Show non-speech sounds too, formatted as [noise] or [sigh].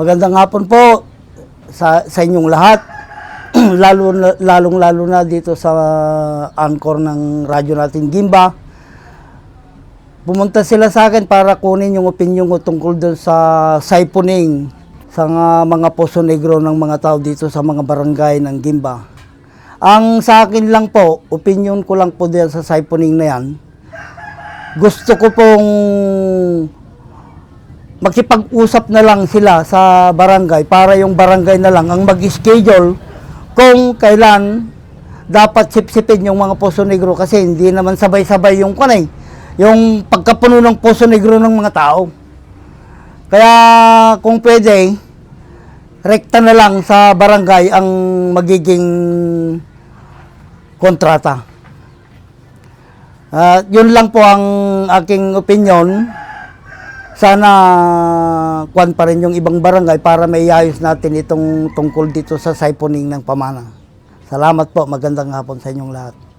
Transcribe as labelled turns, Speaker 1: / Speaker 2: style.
Speaker 1: Magandang hapon po sa, sa inyong lahat. [clears throat] lalo lalong lalo na dito sa anchor ng radyo natin Gimba. Pumunta sila sa akin para kunin yung opinion ko tungkol doon sa siphoning sa mga poso negro ng mga tao dito sa mga barangay ng Gimba. Ang sa akin lang po, opinion ko lang po diyan sa siphoning na yan. Gusto ko pong makipag-usap na lang sila sa barangay para yung barangay na lang ang mag-schedule kung kailan dapat sipsipin yung mga Poso Negro kasi hindi naman sabay-sabay yung kanay, yung pagkapuno ng Poso Negro ng mga tao. Kaya kung pwede, rekta na lang sa barangay ang magiging kontrata. At yun lang po ang aking opinion sana kwan pa rin yung ibang barangay para may ayos natin itong tungkol dito sa siphoning ng pamana. Salamat po, magandang hapon sa inyong lahat.